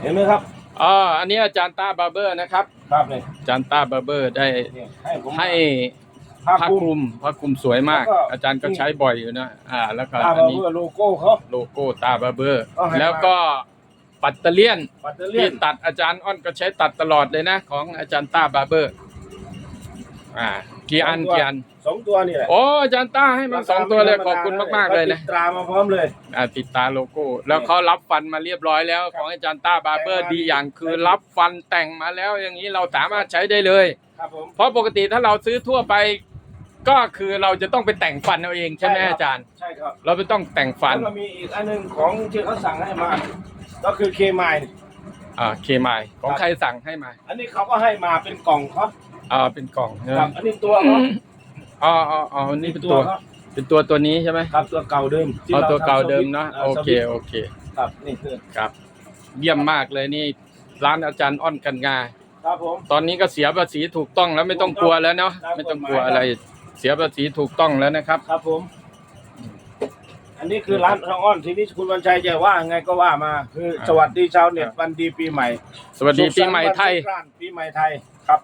เห็นไหมครับอ๋ออันนี้อาจารย์ต้าบาร์เบอร์นะครับ ครับเลยอาจารย์ต้าบาร์เบอร์ได้นี่ให้ผมให้ผ้าผ้าคคลุลุม มผ้าคลุมสวยมาก แล้วก็ อาจารย์ก็ใช้บ่อยอยู่นะอ่า แล้วก็ผ้าอันบาร์นี้เบอร์โลโก้เขา โลโก้ตาบาร์เบอร์เอาให้แล้วก็ปัตเตอร์เลียนปัตเตอร์เลียที่นตัดอาจารย์อ้อนก็ใช้ตัดตลอดเลยนะ ของอาจารย์ต้าบาร์เบอร์ อ่ากี่อันกี่อันสองตัวนี่แหละโอ้อาจารย์ต้าให้มาสองตัวเลยขอบคุณมากๆเลยนะติดตรามาพร้อมเลยอ่าติดตาโลโก้ แล้วเขารับฟันมาเรียบร้อยแล้ว ของอาจารย์ต้าบาร์เบอร์ดีอย่างคือรับฟันแต่งมาแล้วอย่างนี้เราสามารถใช้ได้เลยครับผมเพราะปกติถ้าเราซื้อทั่วไป ก็คือเราจะต้องไปแต่งฟันเอาเองใช่ไหมใช่ครับอาจารย์ใช่ครับเราไม่ต้องแต่งฟันแล้วก็มีอีกอันหนึงของที่เขาสั่งให้มา ก็คือเคมายอ่าเคมายของใครสั่งให้มา อันนี้เขาก็ให้มาเป็นกล่องเขา อ่าเป็นกล่องใช่ไหมครับอันนี้ตัวเขาอ๋ออ๋ออ๋อนี่เป็นตัวเขาเป็นตัวตัวนี้ใช่ไหมครับตัวเก่าเดิมที่เอารตัวเก่าทำสวิตช์เดิมเนาะอ่าโอสเควิตช์โอเค ครับนี่คือครับ เยี่ยมมากเลยนี่ ร้านอาจารย์อ้อนกันงา ครับผม ตอนนี้ก็เสียภาษีถูกต้องแล้วไม่ต้องกลัวแล้วเนาะครับไม่ต้องกลัวอะไร เสียภาษีถูกต้องแล้วนะครับ ครับผม อันนี้คือร้านทองอ้อนทีนี้คุณวันชัยจะว่าไงก็ว่ามา คืออ่าสวัสดีชาวเน็ตวันดีปีใหม่สวัสดีปีใหม่ไทย สุขสันต์วันสงกรานต์ปีใหม่ไทยครับ